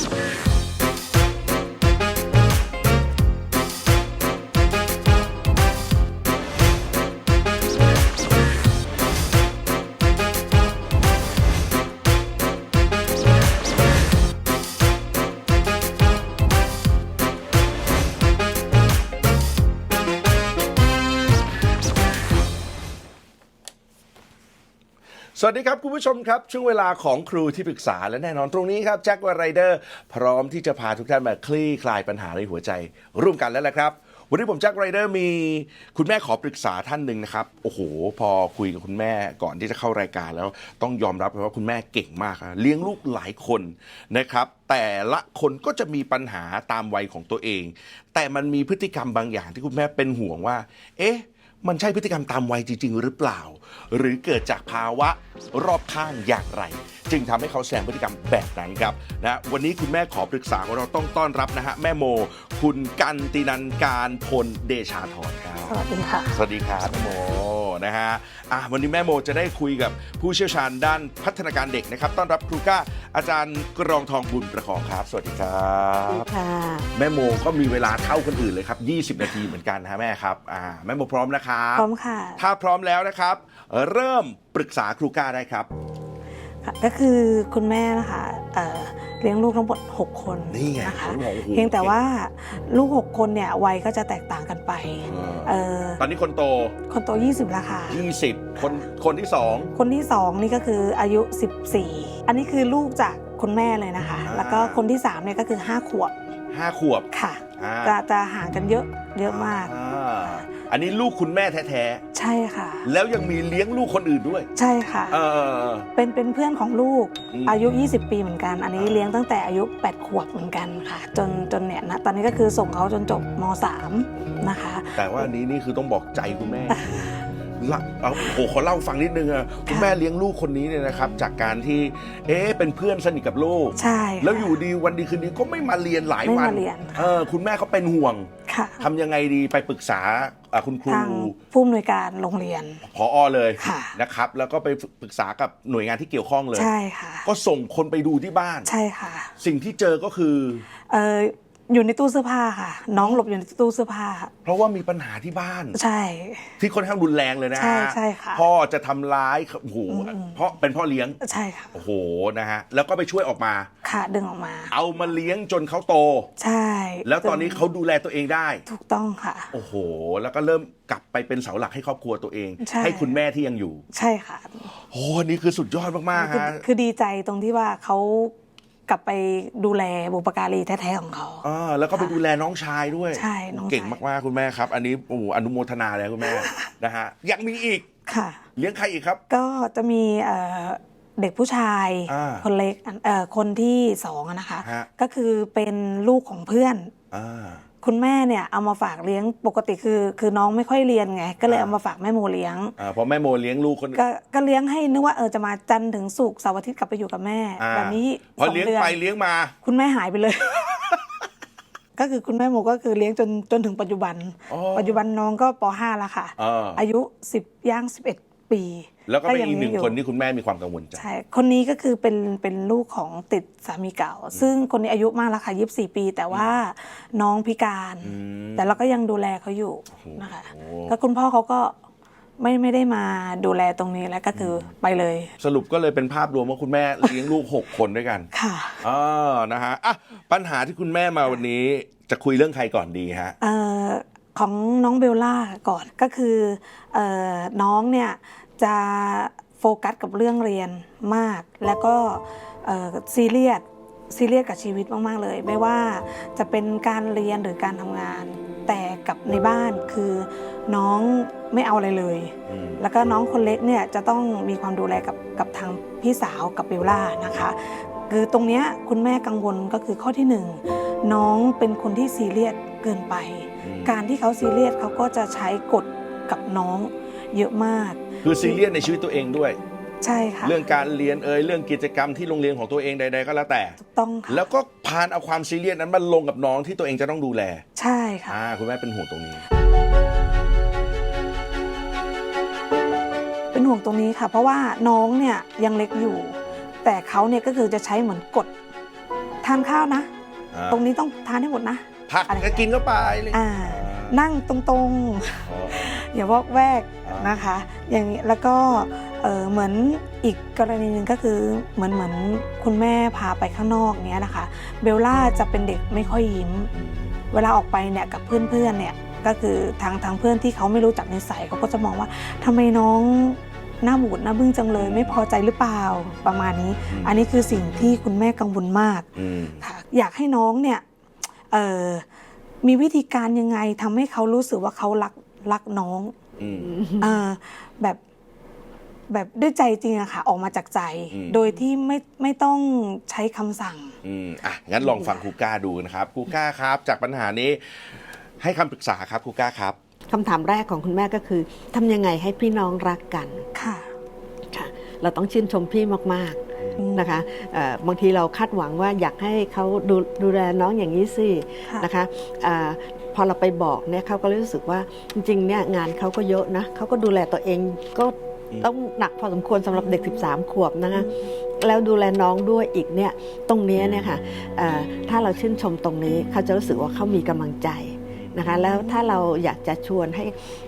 Bye. สวัสดีครับ คุณผู้ชมครับ ช่วงเวลาของครูที่ปรึกษาและแน่นอนตรงนี้ครับแจ็ควาไรเดอร์พร้อมที่จะพาทุกท่านมาคลี่คลายปัญหาในหัวใจ ร่วมกันแล้วแหละครับ วันนี้ผมแจ็คไรเดอร์มีคุณแม่ขอปรึกษาท่านหนึ่งนะครับ โอ้โห พอคุยกับคุณแม่ก่อนที่จะเข้ารายการแล้วต้องยอมรับเลยว่าคุณแม่เก่งมากครับเลี้ยงลูกหลายคนนะครับ แต่ละคนก็จะมีปัญหาตามวัยของตัวเอง แต่มันมีพฤติกรรมบางอย่างที่คุณแม่เป็นห่วงว่า เอ๊ะ มันใช่พฤติกรรมตามวัยจริง ๆ หรือเปล่า หรือเกิดจากภาวะรอบข้างอย่างไร จึงทำให้เขาแสดงพฤติกรรมแบบนั้นครับนะวันนี้คุณแม่ขอปรึกษาของเราต้องต้อนรับนะฮะแม่โม คุณกันตินันการพลเดชาธรครับสวัสดีค่ะสวัสดีครับแม่โม นะฮะอะวันนี้แม่โมจะได้คุยกับผู้เชี่ยวชาญด้านพัฒนาการเด็กนะครับ ต้อนรับครูก้าอาจารย์กรองทองบุญประคองครับ สวัสดีครับค่ะแม่โมก็มีเวลาเท่าคนอื่นเลยครับ 20 นาทีเหมือนกันนะฮะแม่ครับอ่าแม่โมพร้อมนะครับพร้อมค่ะ ถ้าพร้อมแล้วนะครับ เริ่มปรึกษาครูก้าได้ครับค่ะก็คือคุณแม่นะคะ เอ่อเลี้ยงลูกทั้งหมด6 คนนี่ไงนะคะผมบอกโอ้โหเพียงแต่ว่าลูก 6 คนเนี่ยวัยก็จะแตกต่างกันไปเอ่อตอนนี้คนโต คนโต 20แล้วค่ะ 20 คนคนที่สองคนที่ 2 นี่ก็คืออายุ 14 อันนี้คือลูกจากคุณแม่เลยนะคะอ่าแล้วก็คนที่3เนี่ยก็คือ 5 ขวบ 5 ขวบค่ะ อ่า จะจะห่างกันเยอะเยอะมาก อ่าอันนี้ลูกคุณแม่แท้ใช่ค่ะ ๆ แล้วยังมีเลี้ยงลูกคนอื่นด้วยใช่ค่ะ เออ เป็นเป็นเพื่อนของลูกอืมอายุ 20 ปีเหมือนกัน อันนี้เลี้ยงตั้งแต่อายุ 8 ขวบเหมือนกันค่ะ จนจนเนี่ยนะตอนนี้ก็คือส่งเขาจนจบม .3 นะคะ แต่ว่าอันนี้นี่คือต้องบอกใจคุณแม่ ละเอาโอ้ขอเล่าฟังนิดนึงอะคุณแม่เลี้ยงลูกคนนี้เนี่ยนะครับ จากการที่ เอ๊ะเป็นเพื่อนสนิทกับลูก ใช่ค่ะแล้วอยู่ดีวันดีคืนดีก็ไม่มาเรียนหลายไม่วันมาเรียนเออคุณแม่เขาเป็นห่วงค่ะทำยังไงดีไปปรึกษาอะคุณครูทางผู้อำนวยการโรงเรียนพออเลยค่ะ นะครับ แล้วก็ไปปรึกษากับหน่วยงานที่เกี่ยวข้องเลย ใช่ค่ะ ก็ส่งคนไปดูที่บ้าน ใช่ค่ะสิ่งที่เจอก็คือ เออ อยู่ในตู้เสื้อผ้าค่ะ น้องหลบอยู่ในตู้เสื้อผ้า เพราะว่ามีปัญหาที่บ้าน ใช่ ที่ค่อนข้างรุนแรงเลยนะใช่ฮะใช่ค่ะพ่อจะทำร้ายโอ้โหอืม เพราะเป็นพ่อเลี้ยงใช่ค่ะ โอ้โหนะฮะแล้วก็ไปช่วยออกมา ค่ะดึงออกมา เอามาเลี้ยงจนเขาโต ใช่แล้วตอนนี้เขาดูแลตัวเองได้ ถูกต้องค่ะ โอ้โห แล้วก็เริ่มกลับไปเป็นเสาหลักให้ครอบครัวตัวเอง ใช่ ให้คุณแม่ที่ยังอยู่ใช่ค่ะ โอ้อันนี่คือสุดยอดมากคือๆฮะ คือดีใจตรงที่ว่าเขา กลับไปดูแลบุปการีแท้ ๆ ของเขา อ่าแล้วก็ไปดูแลน้องชายด้วยใช่น้องชาย เก่งมากๆคุณแม่ครับ อันนี้โอ้โหอนุโมทนาเลยคุณแม่ นะฮะยังมีอีกค่ะ เลี้ยงใครอีกครับ ก็จะมีเอ่อเด็กผู้ชายอ่าคนเล็กอันเอ่อคนที่สองอะนะคะ ฮะ ก็คือเป็นลูกของเพื่อน อ่า คุณแม่เนี่ยเอามาฝากเลี้ยงปกติคือ คือน้องไม่ค่อยเรียนไง ก็เลยอ่าเอามาฝากแม่โมเลี้ยงอ่าพอแม่โมเลี้ยงลูกคนก็ก็เลี้ยงให้นึกว่าเออจะมาจันทร์ถึงศุกร์เสาร์อาทิตย์กลับไปอยู่กับแม่อ่าแบบนี้พอสองเลี้ยงเดือนไปเลี้ยงมา คุณแม่หายไปเลย ก็คือคุณแม่โมก็คือเลี้ยงจนจนถึงปัจจุบัน อ๋อ ปัจจุบันน้องก็ป .5 แล้วค่ะ เอออายุ 10ย่าง11 ปี แล้วก็เป็นยัอีกหนึ่งยู่คนที่คุณแม่มีความกังวลใจ ใช่ คนนี้ก็คือเป็นเป็นลูกของติดสามีเก่า ซึ่งคนนี้อายุมากแล้วค่ะยีปี แต่ว่าน้องพิการอืมแต่เราก็ยังดูแลเขาอยู่นะคะโอ้แล้วคุณพ่อเขาก็ไม่ไม่ได้มาดูแลตรงนี้แล้วก็คือไปเลย สรุปก็เลยเป็นภาพรวมว่าคุณแม่เลี้ยงลูก 6 คนด้วยกัน ค่ะอ่านะฮะอะปัญหาที่คุณแม่มาวันนี้จะคุยเรื่องใครก่อนดีฮะเอ่อของน้องเบลล่าก่อนก็คือเอ่อน้องเนี่ย จะโฟกัสกับเรื่องเรียนมาก แล้วก็เอ่อซีเรียสซีเรียสกับชีวิตมาก ๆ เลย ไม่ว่าจะเป็นการเรียนหรือการทำงาน แต่กับในบ้านคือน้องไม่เอาอะไรเลยอืมแล้วก็น้องคนเล็กเนี่ยจะต้องมีความดูแลกับกับทางพี่สาวกับเบลล่านะคะ คือตรงเนี้ยคุณแม่กังวลก็คือข้อที่หนึ่งน้องเป็นคนที่ซีเรียสเกินไปอืมการที่เขาซีเรียสเขาก็จะใช้กฎกับน้องเยอะมาก คือซีเรียสในชีวิตตัวเองด้วย ใช่ค่ะ เรื่องการเรียนเอ่ยเรื่องกิจกรรมที่โรงเรียนของตัวเองใด ๆ ก็แล้วแต่ ถูกต้องค่ะ แล้วก็พานเอาความซีเรียสนั้นมาลงกับน้องที่ตัวเองจะต้องดูแลใช่ค่ะ อ่าคุณแม่เป็นห่วงตรงนี้ เป็นห่วงตรงนี้ค่ะ เพราะว่าน้องเนี่ยยังเล็กอยู่ แต่เขาเนี่ยก็คือจะใช้เหมือนกฎทานข้าวนะ อ่า ตรงนี้ต้องทานให้หมดนะ ผักอะไร ก็กินเข้าไปเลยอ่า นั่งตรงๆอ๋อ อย่าวอกแวกอ่านนะคะ อย่างนี้แล้วก็เอ่อเหมือนอีกกรณีหนึ่งก็คือเหมือนเหมือนคุณแม่พาไปข้างนอกเนี้ยนะคะ เบลล่าจะเป็นเด็กไม่ค่อยยิ้ม เวลาออกไปเนี่ยกับเพื่อนๆเนี่ยก็คือทางทางเพื่อนที่เขาไม่รู้จักนิสัยเขาก็จะมองว่าทำไมน้องหน้าบูดหน้าบึ้งจังเลย ไม่พอใจหรือเปล่าประมาณนี้ อันนี้คือสิ่งที่คุณแม่กังวลมากอืมค่ะอยากให้น้องเนี่ยเอ่อมีวิธีการยังไงทำให้เขารู้สึกว่าเขารัก รักน้องอืมเออแบบแบบด้วยใจจริงอะค่ะ ออกมาจากใจอืมโดยที่ไม่ไม่ต้องใช้คำสั่งอืมอะงั้นลองฟังครูก้าดูนะครับครูก้าครับ จากปัญหานี้ ให้คำปรึกษาครับครูก้าครับคำถามแรกของคุณแม่ก็คือทำยังไงให้พี่น้องรักกันค่ะค่ะ เราต้องชื่นชมพี่มากอืมๆนะคะเอ่อบางทีเราคาดหวังว่าอยากให้เขาดูดูแลน้องอย่างนี้สิค่ะนะคะอา พอเราไปบอกเนี่ยเขาก็รู้สึกว่าจริงๆเนี่ยงานเขาก็เยอะนะเขาก็ดูแลตัวเองก็ต้องหนักพอสมควรสำหรับเด็ก 13 ขวบนะคะแล้วดูแลน้องด้วยอีกเนี่ยตรงนี้เนี่ยค่ะถ้าเราชื่นชมตรงนี้เขาจะรู้สึกว่าเขามีกำลังใจนะคะแล้วถ้าเราอยากจะชวนให้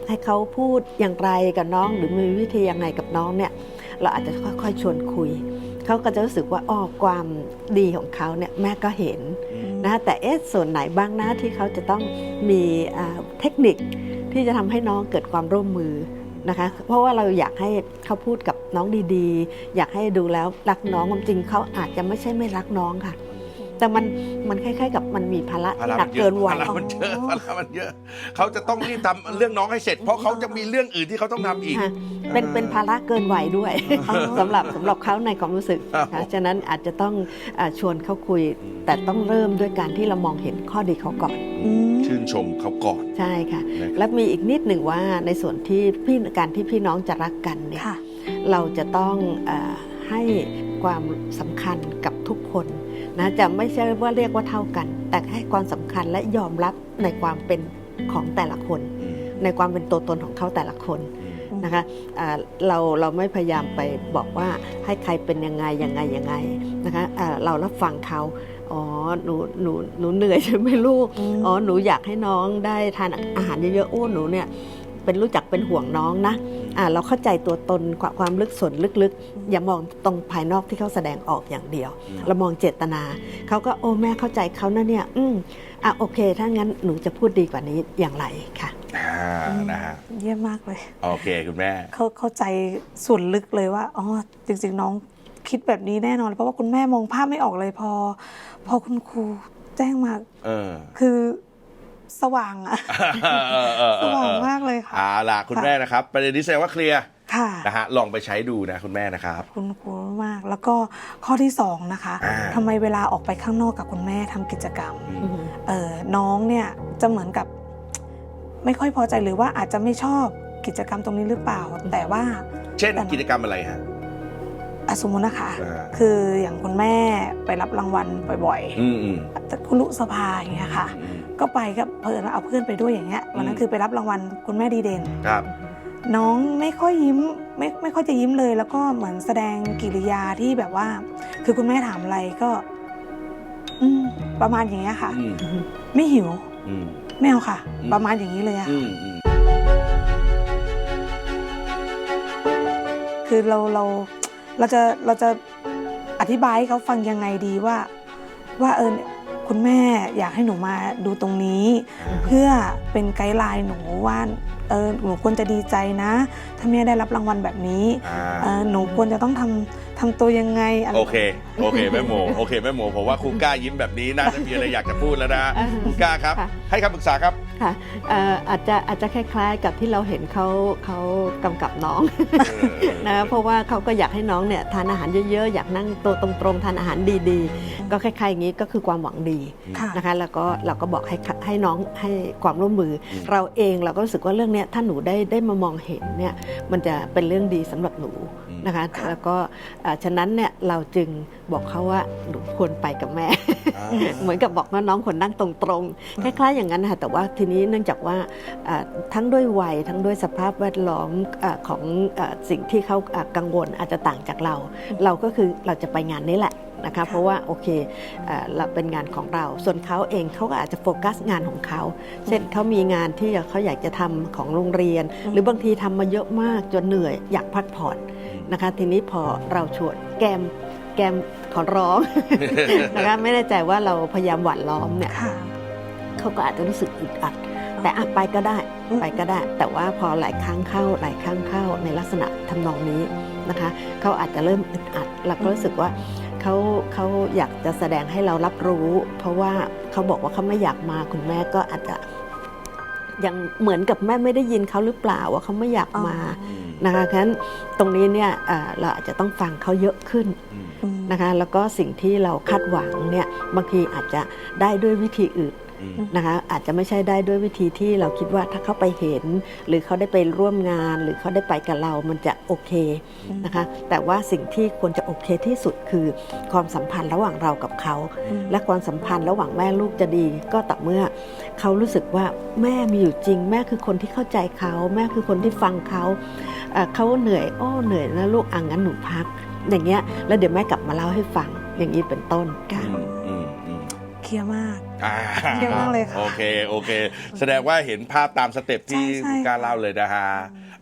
ให้เขาพูดอย่างไรกับน้อง หรือมีวิธียังไงกับน้องเนี่ยเราอาจจะค่อยๆชวนคุย เขาก็จะรู้สึกว่าอ้อความดีของเขาเนี่ยแม่ก็เห็นนะคะแต่เอ๊ะส่วนไหนบ้างนะที่เขาจะต้องมีอ่าเทคนิคที่จะทำให้น้องเกิดความร่วมมือนะคะเพราะว่าเราอยากให้เขาพูดกับน้องดีๆ อยากให้ดูแล้วรักน้องความจริงเขาอาจจะไม่ใช่ไม่รักน้องค่ะ แต่มันมันคล้ายๆ กับมันมีภาระภาที่ระหนัมักนเยเกิอะนวัภายระมันเยอะภาระมันเยอะ เขาจะต้องรีบทำเรื่องน้องให้เสร็จ เพราะเขาจะมีเรื่องอื่นที่เขาต้องทำอีกค่ะเป็นเป็นภาระเกินวัยด้วยสำหรับสำหรับเขาในความรู้สึกครับนะฉะนั้นอาจจะต้องอาชวนเขาคุย แต่ต้องเริ่มด้วยการที่เรามองเห็นข้อดีเขาก่อนอืมชื่นชมเขาก่อนใช่ค่ะนะครับและมีอีกนิดหนึ่งว่าในส่วนที่พี่การที่พี่น้องจะรักกันเนี่ยค่ะเราจะต้องเออให้ความสำคัญกับทุกคน นะจะไม่ใช่ว่าเรียกว่าเท่ากัน แต่ให้ความสำคัญและยอมรับในความเป็นของแต่ละคนอืมในความเป็นตัวตนของเขาแต่ละคนอืมนะคะอ่าเราเราไม่พยายามไปบอกว่าให้ใครเป็นยังไงยังไงยังไงนะคะอ่าเรารับฟังเขาอ๋อหนูหนูหนูเหนื่อยใช่ไหมลูกอืมอ๋อหนูอยากให้น้องได้ทานอาหารเยอะๆโอ้หนูเนี่ย เป็นรู้จักเป็นห่วงน้องนะอ่าเราเข้าใจตัวตนความความลึกส่วนลึกๆ อย่ามองตรงภายนอกที่เขาแสดงออกอย่างเดียวอืมเรามองเจตนาเขาก็โอ้แม่เข้าใจเขานะเนี่ยอืมอะโอเค ถ้างั้นหนูจะพูดดีกว่านี้อย่างไรค่ะอ่านะฮะเยี่ยมมากเลย โอเคคุณแม่เขาเข้าใจส่วนลึกเลยว่าอ๋อจริง ๆ น้องคิดแบบนี้แน่นอน เพราะว่าคุณแม่มองภาพไม่ออกเลยพอ พอคุณครูแจ้งมาเออคือ สว่างอะเออเออเออสว่างมากเลยค่ะเอาล่ะคุณแม่นะครับ ประเด็นนี้แสดงว่าเคลียร์ค่ะนะฮะลองไปใช้ดูนะคุณแม่นะครับ คุณครูมากแล้วก็ข้อที่สองนะคะอ่า ทำไมเวลาออกไปข้างนอกกับคุณแม่ทำกิจกรรม อืมเออน้องเนี่ยจะเหมือนกับ ไม่ค่อยพอใจหรือว่าอาจจะไม่ชอบกิจกรรมตรงนี้หรือเปล่า แต่ว่าเช่นกิจกรรมอะไรฮะอะสมมตินะคะ อ่าคืออย่างคุณแม่ไปรับรางวัลบ่อยอืมอืมๆแต่คุรุสภาอย่างเงี้ยค่ะ อืม ก็ไปกับเพื่อนเอาเพื่อนไปด้วยอย่างเงี้ยวันนั้อืนมคือไปรับรางวัลคุณแม่ดีเด่นครับ น้องไม่ค่อยยิ้มไม่ไม่ค่อยจะยิ้มเลย แล้วก็เหมือนแสดงกิริยาที่แบบว่า คือคุณแม่ถามอะไรก็ อืมประมาณอย่างเงี้ยค่ะ อืมไม่หิว อืม ไม่เอาค่ะ อืม ประมาณอย่างนี้เลยอะอืมอืมคือเราเราเราจะเราจะอธิบายให้เขาฟังยังไงดีว่า ว่าเออเนี่ย คุณแม่อยากให้หนูมาดูตรงนี้ เพื่อเป็นไกด์ไลน์หนูว่าเออหนูควรจะดีใจนะ ถ้าแม่ได้รับรางวัลแบบนี้อ่าเออหนูควรจะต้องทำทำตัวยังไงอะไร โอเค โอเคแม่โมโอเคแม่โมผมว่าครูก้ายิ้มแบบนี้น่าจะมีอะไรอยากจะพูดแล้วนะอ่าครูก้าครับ ค่ะ ให้คำปรึกษาครับ ค่ะเอ่ออาจจะอาจจะคล้ายๆ กับที่เราเห็นเขาเขากำกับน้อง นะเพราะว่าเขาก็อยากให้น้องเนี่ยทานอาหารเยอะๆ อยากนั่งโตะตรงๆ ทานอาหารดีๆ ก็คล้ายๆอย่างนี้ก็คือความหวังดีค่ะ นะคะแล้วก็เราก็บอกให้ให้น้องให้ความร่วมมืออม เราเองเราก็รู้สึกว่าเรื่องเนี้ยถ้าหนูได้ได้มามองเห็นเนี่ยมันจะเป็นเรื่องดีสำหรับหนูอืม นะคะ แล้วก็อ่าฉะนั้นเนี่ยเราจึงบอกเขาว่าหนูควรไปกับแม่อ่าเหมือนกับบอกว่าน้องควรนั่งตรงๆคล้ายๆอย่างนั้นนะคะแต่ว่าทีนี้เนื่องจากว่าอ่าทั้งด้วยวัยทั้งด้วยสภาพแวดล้อมอาของอาสิ่งที่เขาอ่ากังวลอาจจะต่างจากเรา เราก็คือเราจะไปงานนี้แหละนะคะเพราะว่าโอเคเอ่อเราเป็นงานของเรา ส่วนเขาเองเขาก็อาจจะโฟกัสงานของเขา เช่นเขามีงานที่เขาอยากจะทำของโรงเรียน หรือบางทีทำมาเยอะมากจนเหนื่อยอยากพักผ่อน นะคะ ทีนี้พอเราชวนแกมแกมขอร้อง นะคะไม่แน่ใจว่าเราพยายามหวานล้อมเนี่ยค่ะเขาก็อาจจะรู้สึกอึดอัด แต่อะไปก็ได้อืมไปก็ได้ แต่ว่าพอหลายครั้งเข้าหลายครั้งเข้าในลักษณะทำนองนี้นะคะเขาอาจจะเริ่มอึดอัดเราก็รู้สึกว่าเขาเขาอยากจะแสดงให้เรารับรู้ เพราะว่าเขาบอกว่าเขาไม่อยากมาคุณแม่ก็อาจจะยังเหมือนกับแม่ไม่ได้ยินเขาหรือเปล่าว่าเขาไม่อยากมาอืม นะคะฉะนั้นตรงนี้เนี่ยเอ่อเราอาจจะต้องฟังเขาเยอะขึ้นอืมอืมนะคะแล้วก็สิ่งที่เราคาดหวังเนี่ยบางทีอาจจะได้ด้วยวิธีอื่นอืม นะคะอาจจะไม่ใช่ได้ด้วยวิธีที่เราคิดว่าถ้าเขาไปเห็น หรือเขาได้ไปร่วมงาน หรือเขาได้ไปกับเรามันจะโอเคนะคะ แต่ว่าสิ่งที่ควรจะโอเคที่สุดคือความสัมพันธ์ระหว่างเรากับเขาอืมและความสัมพันธ์ระหว่างแม่ลูกจะดีก็ต่อเมื่อเขารู้สึกว่าแม่มีอยู่จริง แม่คือคนที่เข้าใจเขา แม่คือคนที่ฟังเขาเอ่อเขาเหนื่อยโอ้เหนื่อยนะลูกอ่างั้นหนูพัก อย่างเงี้ยแล้วเดี๋ยวแม่กลับมาเล่าให้ฟังอย่างนี้เป็นต้นค่ะอืมอืมอืมเคลียร์มาก อ่าเยี่ยมมากเลยค่ะโอเคโอเค แสดงว่าเห็นภาพตามสเต็ปที่ใช่ใช่ คุณกล้าค่ะเล่าเลยนะฮะ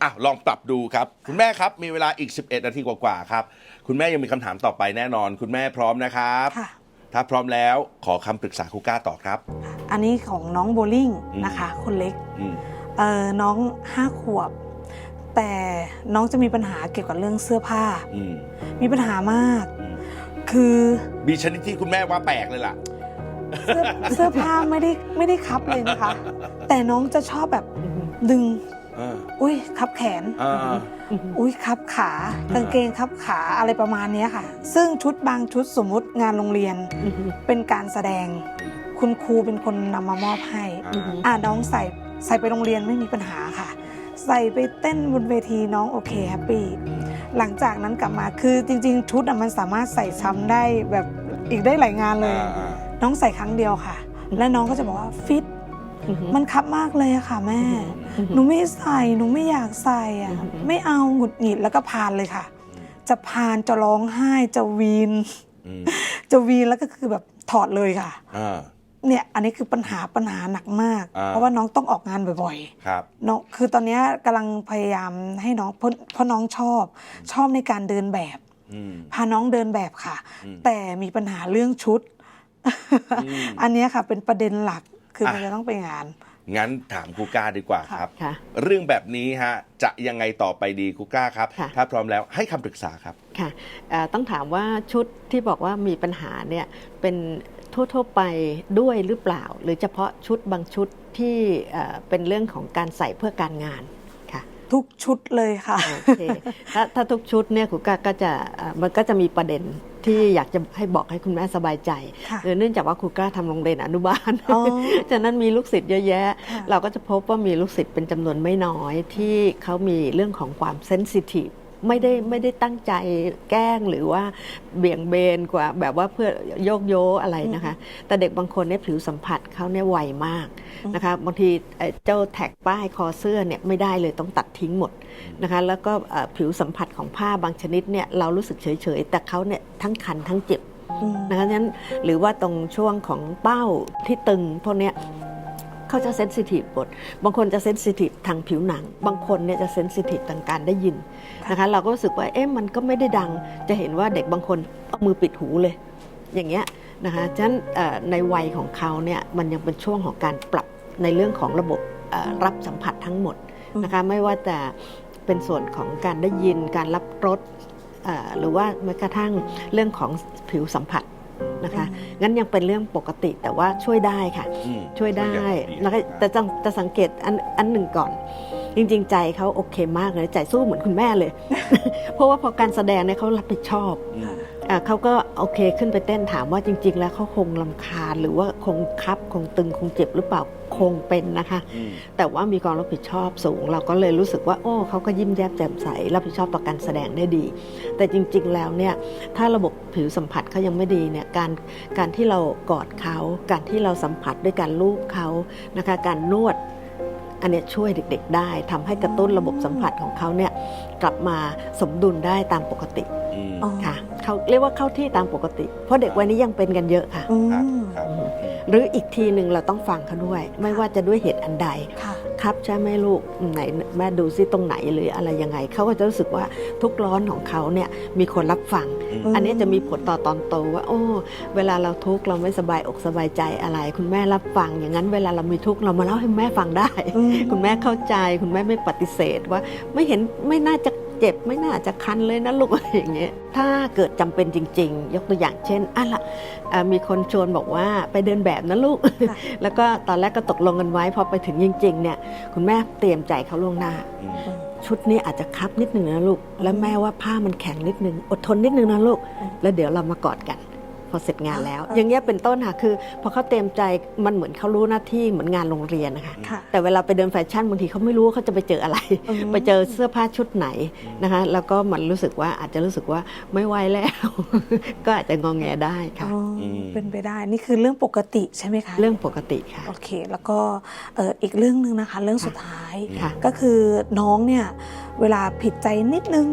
อะลองปรับดูครับ คุณแม่ครับมีเวลาอีก 11 นาทีกว่าๆครับ คุณแม่ยังมีคำถามต่อไปแน่นอน คุณแม่พร้อมนะครับ ค่ะ ถ้าพร้อมแล้วขอคำปรึกษาครูก้าต่อครับ อันนี้ของน้องโบลิ่งอืมนะคะ คนเล็กอืมเออน้องห้าขวบ แต่น้องจะมีปัญหาเกี่ยวกับเรื่องเสื้อผ้า อืมมีปัญหามาก อืมคือ มีชนิดที่คุณแม่ว่าแปลกเลยล่ะ เสื้อเสื้อผ้าไม่ได้ไม่ได้คับเลยนะคะ แต่น้องจะชอบแบบดึงเอออุ้ยคับแขนเอออุ้ยคับขากางเกงคับขาอะไรประมาณเนี้ยค่ะ ซึ่งชุดบางชุดสมมุติงานโรงเรียนเป็นการแสดง คุณครูเป็นคนนำมามอบให้ อ่า อ่าน้องใส่ใส่ไปโรงเรียนไม่มีปัญหาค่ะ ใส่ไปเต้นบนเวทีน้องโอเคแฮปปี้หลังจากนั้นกลับมาคือจริง ๆ ชุดอะมันสามารถใส่ซ้ำได้แบบอีกได้หลายงานเลย อ่าอ่า น้องใส่ครั้งเดียวค่ะ และน้องก็จะบอกว่าฟิตมันคับมากเลยอะค่ะแม่ หนูไม่ใส่ หนูไม่อยากใส่อะอืมไม่เอาหงุดหงิดแล้วก็พานเลยค่ะ จะพานจะร้องไห้จะวีนอืมจะวีนแล้วก็คือแบบถอดเลยค่ะอ่าเนี่ยอันนี้คือปัญหาปัญหาหนักมากอ่าเพราะว่าน้องต้องออกงานบ่อยครับๆน้องคือตอนเนี้ยกำลังพยายามให้น้องเพราะเพราะน้องชอบชอบในการเดินแบบอืมพาน้องเดินแบบค่ะอืมแต่มีปัญหาเรื่องชุด อืมอันเนี้ยค่ะเป็นประเด็นหลักคือมันอะจะต้องไปงาน งั้นถามครูก้าดีกว่าครับ ค่ะเรื่องแบบนี้ฮะจะยังไงต่อไปดีครูก้าครับ ค่ะ ถ้าพร้อมแล้วให้คำปรึกษาครับ ค่ะเอ่อต้องถามว่าชุดที่บอกว่ามีปัญหาเนี่ยเป็นทั่วๆไปด้วยหรือเปล่า หรือเฉพาะชุดบางชุดที่เอ่อเป็นเรื่องของการใส่เพื่อการงานค่ะ ทุกชุดเลยค่ะโอเคถ้าถ้าทุกชุดเนี่ยครูก้าก็จะเอ่อมันก็จะมีประเด็นที่อยากจะให้บอกให้คุณแม่สบายใจค่ะเนื่องจากว่าครูก้าทำโรงเรียนอนุบาลอ๋อฉะนั้นมีลูกศิษย์เยอะแยะค่ะเราก็จะพบว่ามีลูกศิษย์เป็นจำนวนไม่น้อยที่เขามีเรื่องของความเซนซิทีฟ ไม่ได้ไม่ได้ตั้งใจแกล้งหรือว่าเบี่ยงเบนกว่า แบบว่าเพื่อโยกโยอะไรนะคะ แต่เด็กบางคนเนี่ยผิวสัมผัสเขาเนี่ยไวมากนะคะบางทีเอ่อเจ้าแท็กป้ายคอเสื้อเนี่ยไม่ได้เลยต้องตัดทิ้งหมดนะคะแล้วก็เอ่อผิวสัมผัสของผ้าบางชนิดเนี่ยเรารู้สึกเฉยๆ แต่เขาเนี่ยทั้งคันทั้งเจ็บอืมนะคะฉะนั้นหรือว่าตรงช่วงของเป้าที่ตึงพวกเนี้ย เขาจะเซนซิทีฟหมดบางคนจะเซนซิทีฟทางผิวหนัง บางคนเนี่ยจะเซนซิทีฟทางการได้ยินนะคะเราก็รู้สึกว่าเอ๊ะมันก็ไม่ได้ดัง จะเห็นว่าเด็กบางคนเอามือปิดหูเลย อย่างเงี้ยนะคะฉะนั้นเอ่อในวัยของเขาเนี่ยมันยังเป็นช่วงของการปรับในเรื่องของระบบเอ่อรับสัมผัสทั้งหมดนะคะไม่ว่าจะเป็นส่วนของการได้ยินการรับรสเอ่อหรือว่าแม้กระทั่งเรื่องของผิวสัมผัส นะคะงั้นยังเป็นเรื่องปกติแต่ว่าช่วยได้ค่ะ อืมช่วยได้ช่วยได้แล้วก็ดีแต่ต้องจะสังเกตอันอันหนึ่งก่อน จริง ๆ ใจเขาโอเคมากเลยใจสู้เหมือนคุณแม่เลย เพราะว่าพอการแสดงเนี่ยเขารับผิดชอบ อืมอะเขาก็โอเคขึ้นไปเต้นถามว่าจริง ๆ แล้วเขาคงลำคาญหรือว่าคงคับคงตึงคงเจ็บหรือเปล่า คงเป็นนะคะอืมแต่ว่ามีความรับผิดชอบสูง เราก็เลยรู้สึกว่า โอ้เขาก็ยิ้มแย้มแจ่มใสรับผิดชอบต่อการแสดงได้ดี แต่จริง ๆ แล้วเนี่ยถ้าระบบผิวสัมผัสเขายังไม่ดีเนี่ยการการที่เรากอดเขา การที่เราสัมผัสด้วยการลูบเขานะคะการนวดอันเนี้ยช่วยเด็กๆ ได้ทำให้กระตุ้นระบบสัมผัสของเขาเนี่ยกลับมาสมดุลได้ตามปกติอืมอ๋อค่ะ เขาเรียกว่าเข้าที่ตามปกติ เพราะเด็กวัยนี้ยังเป็นกันเยอะค่ะอืครับมครับอืมหรืออีกทีหนึ่งเราต้องฟังเขาด้วย ไม่ว่าจะด้วยเหตุอันใด ค่ะ ครับใช่ไหมลูกไหนแม่ดูซิตรงไหนหรืออะไรยังไง เขาก็จะรู้สึกว่าทุกข์ร้อนของเขาเนี่ยมีคนรับฟัง อืม อันนี้จะมีผลต่อตอนโตว่า โอ้ เวลาเราทุกข์เราไม่สบายอกสบายใจอะไร คุณแม่รับฟัง อย่างนั้นเวลาเรามีทุกข์เรามาเล่าให้แม่ฟังได้ อืม คุณแม่เข้าใจ คุณแม่ไม่ปฏิเสธว่าไม่เห็นไม่น่าจะ เจ็บไม่น่าจะคันเลยนะลูกอะไรอย่างเงี้ยถ้าเกิดจำเป็นจริง ๆ ยกตัวอย่างเช่นอะละอะมีคนชวนบอกว่าไปเดินแบบนะลูกค่ะแล้วก็ตอนแรกก็ตกลงกันไว้พอไปถึงจริง ๆ เนี่ย คุณแม่เตรียมใจเขาล่วงหน้าอืมชุดนี้อาจจะคับนิดนึงนะลูก แล้วแม่ว่าผ้ามันแข็งนิดนึง อดทนนิดนึงนะลูกอืมแล้วเดี๋ยวเรามากอดกัน พอเสร็จงานแล้วอ่าอย่างเงี้ยเป็นต้นค่ะคือพอเขาเตรียมใจมันเหมือนเขารู้หน้าที่เหมือนงานโรงเรียนนะคะค่ะแต่เวลาไปเดินแฟชั่นบางทีเขาไม่รู้ว่าเขาจะไปเจออะไรอืมไปเจอเสื้อผ้าชุดไหนนะคะ แล้วก็มันรู้สึกว่าอาจจะรู้สึกว่าไม่ไหวแล้ว ก็อาจจะงองแงได้ค่ะอ๋ออมเป็นไปได้นี่คือเรื่องปกติใช่ไหมคะเรื่องปกติค่ะโอเค แล้วก็เอ่ออีกเรื่องหนึ่งนะคะ เรื่องสุดท้ายค่ะก็คือน้องเนี่ยเวลาผิดใจนิดนึง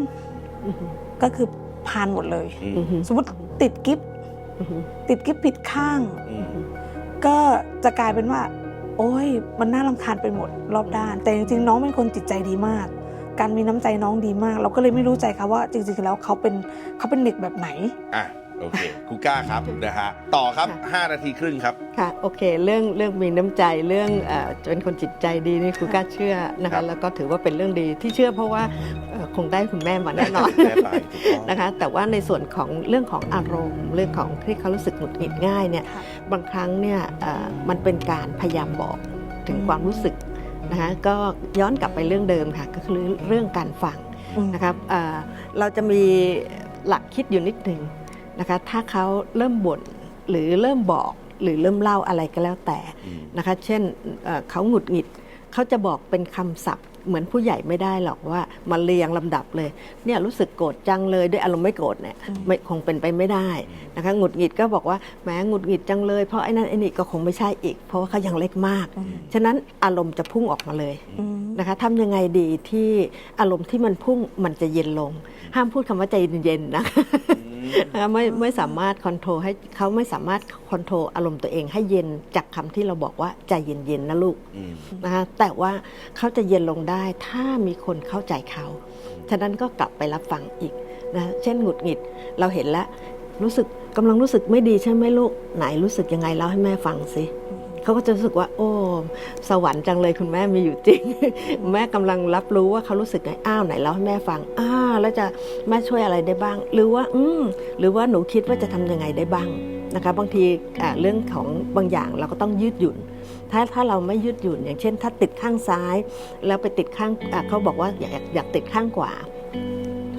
อือหือก็คือพานหมดเลยอืมอือหือสมมติติดกิฟอือหือ ติดกิฟผิดข้างอืมก็จะกลายเป็นว่า โอ้ย มันน่ารำคาญไปหมดรอบด้าน แต่จริงๆ น้องเป็นคนจิตใจดีมาก การมีน้ำใจน้องดีมาก เราก็เลยไม่รู้ใจเขาว่าจริงๆแล้วเขาเป็นเขาเป็นเด็กแบบไหน อะโอเคครูก้าครับนะฮะต่อครับ 5 นาทีครึ่งครับค่ะโอเค เรื่องเรื่องมีน้ำใจเรื่องเออเป็นคนจิตใจดีนี่ครูกล้าเชื่อนะครัคะบแล้วก็ถือว่าเป็นเรื่องดีที่เชื่อเพราะว่าเอ่อ คงได้คุณแม่มาแน่นอนแม่ไปถูกต้อง นะคะ แต่ว่าในส่วนของเรื่องของอารมณ์ เรื่องของที่เขารู้สึกหงุดหงิดง่ายเนี่ย ค่ะ บางครั้งเนี่ยเอ่อมันเป็นการพยายามบอกถึงอืม ความรู้สึกนะคะก็ย้อนกลับไปเรื่องเดิมค่ะ ก็คือเรื่องการฟังอืมนะครับเอ่อเราจะมีหลักคิดอยู่นิดหนึ่งนะคะ ถ้าเขาเริ่มบ่นหรือเริ่มบอกหรือเริ่มเล่าอะไรก็แล้วแต่ อืม นะคะเช่นเอ่อเขาหงุดหงิดเขาจะบอกเป็นคำศัพท์ เหมือนผู้ใหญ่ไม่ได้หรอกว่ามาเรียงลำดับเลยเนี่ยรู้สึกโกรธจังเลยด้วยอารมณ์ไม่โกรธเนี่ยอืมไม่คงเป็นไปไม่ได้นะคะหงุดหงิดก็บอกว่าแหมหงุดหงิดจังเลยเพราะไอ้นั่นไอ้นี่ก็คงไม่ใช่อีก เพราะว่าเขายังเล็กมากอืมฉะนั้นอารมณ์จะพุ่งออกมาเลยอืมนะคะทำยังไงดีที่อารมณ์ที่มันพุ่งมันจะเย็นลง ห้ามพูดคำว่าใจเย็นๆนะนะคะไม่ไม่สามารถคอนโทรลให้เขาไม่สามารถคอนโทรลอารมณ์ตัวเองให้เย็นจากคำที่เราบอกว่าใจเย็นๆนะลูกอืมนะคะแต่ว่าเขาจะเย็นลงได้ถ้ามีคนเข้าใจเขาฉะนั้นก็กลับไปรับฟังอีกนะเช่นหงุดหงิดเราเห็นแล้วรู้สึกกำลังรู้สึกไม่ดีใช่ไหมลูกไหนรู้สึกยังไงเล่าให้แม่ฟังสิเขาก็จะรู้สึกว่า โอ้ สวรรค์จังเลยคุณแม่มีอยู่จริง แม่กำลังรับรู้ว่าเขารู้สึกไงอ้าวไหนเล่าให้แม่ฟังอ้าวแล้วจะแม่ช่วยอะไรได้บ้าง หรือว่า อืมหรือว่าหนูคิดว่าจะทำยังไงได้บ้างนะคะบางทีอ่าเรื่องของบางอย่างเราก็ต้องยืดหยุ่น ถ้าถ้าเราไม่ยืดหยุ่นอย่างเช่น ถ้าติดข้างซ้าย แล้วไปติดข้างอะเขาบอกว่าอยากอยากติดข้างขวา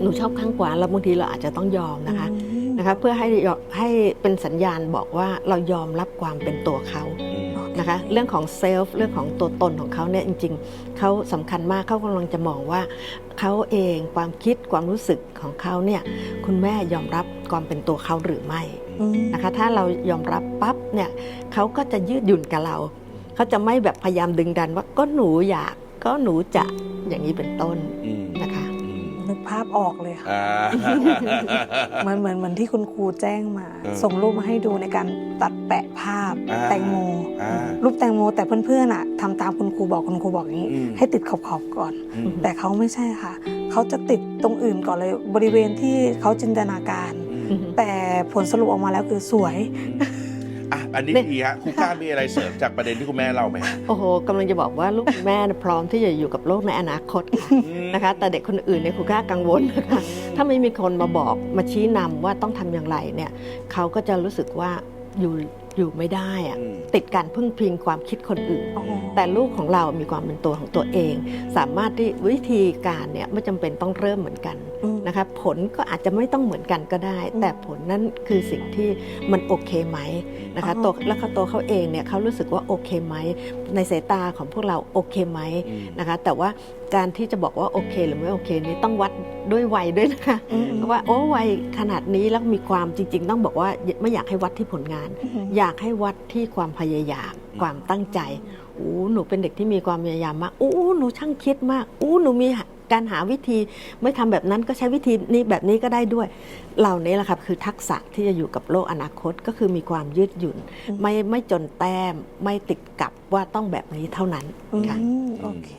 หนูชอบข้างขวาแล้วบางทีเราอาจจะต้องยอมนะคะอืมนะคะเพื่อให้ยอมให้เป็นสัญญาณบอกว่าเรายอมรับความเป็นตัวเขาอืมนะคะเรื่องของเซลฟ์เรื่องของตัวตนของเขาเนี่ยจริง ๆเขาสำคัญมากเขากำลังจะมองว่าเขาเองความคิดความรู้สึกของเขาเนี่ยคุณแม่ยอมรับความเป็นตัวเขาหรือไม่อืมนะคะถ้าเรายอมรับปั๊บเนี่ยเขาก็จะยืดหยุ่นกับเรา เขาจะไม่แบบพยายามดึงดันว่าก็หนูอยากก็หนูจะอย่างนี้เป็นต้นอืมนะคะอืมนึกภาพออกเลยค่ะอ่า เหมือนเหมือนเหมือนที่คุณครูแจ้งมา เออส่งรูปมาให้ดูในการตัดแปะภาพอ่า แตงโม อ่า รูปแตงโมแต่เพื่อนๆอะทำตามคุณครูบอกคุณครูบอกอย่างนี้ อืม ให้ติดขอบๆก่อน อืมแต่เขาไม่ใช่ค่ะ เขาจะติดตรงอื่นก่อนเลยบริเวณที่เขาจินตนาการ อืมแต่ผลสรุปออกมาแล้วคือสวยอ่ะอันนี้ดีฮะครูก้ามีอะไรเสริมจากประเด็นที่คุณแม่เล่าไหมฮะ โอ้โหกำลังจะบอกว่าลูกแม่น่ะพร้อมที่จะอยู่กับโลกในอนาคตค่ะนะคะ แต่เด็กคนอื่นเนี่ยครูกล้ากังวลนะคะถ้าไม่มีคนมาบอกมาชี้นำว่าต้องทำอย่างไรเนี่ยเขาก็จะรู้สึกว่าอยู่ อยู่ไม่ได้อะอืม ติดการพึ่งพิงความคิดคนอื่นโอ้โหแต่ลูกของเรามีความเป็นตัวของตัวเอง สามารถที่วิธีการเนี่ยไม่จำเป็นต้องเริ่มเหมือนกันอืมนะคะ ผลก็อาจจะไม่ต้องเหมือนกันก็ได้อืมแต่ผลนั้นคือสิ่งที่มันโอเคไหมนะคะอ๋อ ตัวแล้วเขาตัวเขาเองเนี่ยเขารู้สึกว่าโอเคไหมในสายตาของพวกเราโอเคไหมอืมนะคะแต่ว่า การที่จะบอกว่าโอเค หรือไม่โอเคนี่ต้องวัดด้วยวัยด้วยนะคะอืมว่าโอ้วัยขนาดนี้แล้วมีความจริง ๆ ต้องบอกว่าไม่อยากให้วัดที่ผลงานอืมอยากให้วัดที่ความพยายามความตั้งใจอู้หนูเป็นเด็กที่มีความพยายามมากอู้หนูช่างคิดมากอู้หนูมีการหาวิธีไม่ทำแบบนั้นก็ใช้วิธีนี้แบบนี้ก็ได้ด้วย เหล่านี้แหละครับคือทักษะที่จะอยู่กับโลกอนาคตก็คือมีความยืดหยุ่นอืมไม่ไม่จนแต้มไม่ติดกับว่าต้องแบบนี้เท่านั้นอืมค่ะโอเค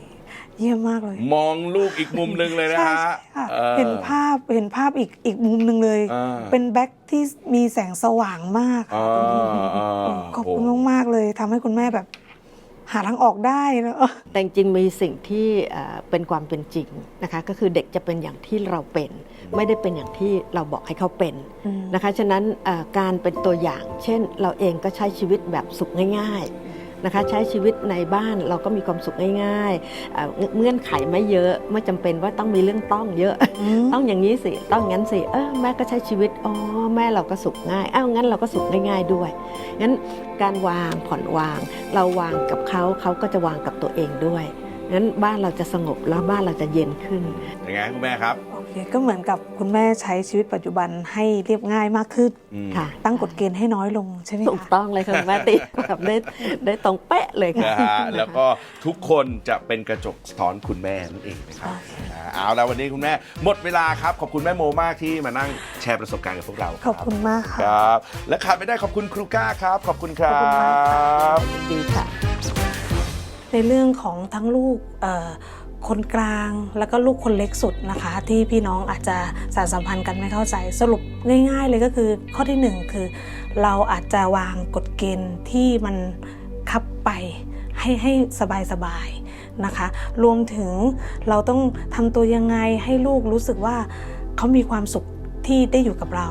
เยี่ยมมากเลย มองลูกอีกมุมหนึ่งเลยนะใช่ฮะใช่ค่ะออ เห็นภาพเห็นภาพอีกอีกมุมหนึ่งเลย อ่า เป็นแบ็คที่มีแสงสว่างมากอ่าอ่าขอบคุณโมากๆเลยทำให้คุณแม่แบบ หาทางออกได้เนอะแต่จริงๆมีสิ่งที่เอ่อเป็นความเป็นจริงนะคะ ก็คือเด็กจะเป็นอย่างที่เราเป็น ไม่ได้เป็นอย่างที่เราบอกให้เขาเป็นอืมนะคะ ฉะนั้นเอ่อการเป็นตัวอย่าง เช่นเราเองก็ใช้ชีวิตแบบสุขง่ายๆ นะคะใช้ชีวิตในบ้านเราก็มีความสุขง่ายๆเอ่อเงื่อนไขไม่เยอะไม่จำเป็นว่าต้องมีเรื่องต้องเยอะมต้องอย่างนี้สิต้องงั้นสิเออแม่ก็ใช้ชีวิตอ๋อแม่เราก็สุขง่ายอ้าวงั้นเราก็สุขง่าย ๆด้วยงั้นการวางผ่อนวาง เราวางกับเขาเขาก็จะวางกับตัวเองด้วย งั้นบ้านเราจะสงบแล้วบ้านเราจะเย็นขึ้นยังไงคุณแม่ครับ โอเคก็เหมือนกับคุณแม่ใช้ชีวิตปัจจุบันให้เรียบง่ายมากขึ้น อืม ค่ะตั้งกฎเกณฑ์ให้น้อยลงใช่ไหมถูกคะต้องเลยค่ะแม่ติแบบได้ได้ตรงเป๊ะเลยค่ะ นะฮะแล้วก็ทุกคนจะเป็นกระจกสะท้อนคุณแม่นั่นเองนะครับโอเคอ่าเอาแล้ววันนี้คุณแม่หมดเวลาครับ ขอบคุณแม่โมมากที่มานั่งแชร์ประสบการณ์กับพวกเราขอบคุณมากคค่ะรับ และขาดไม่ได้ขอบคุณครูก้าครับ ขอบคุณครัขอบคุณมากค่ะบดีค่ะ ในเรื่องของทั้งลูกคนกลางแล้วก็ลูกคนเล็กสุดนะคะ ที่พี่น้องอาจจะสารสัมพันธ์กันไม่เข้าใจสรุปง่ายๆเลยก็คือข้อที่หนึ่งคือ เราอาจจะวางกฎเกณฑ์ที่มันคับไปให้ให้สบายๆนะคะ รวมถึงเราต้องทำตัวยังไงให้ลูกรู้สึกว่าเขามีความสุขที่ได้อยู่กับเรา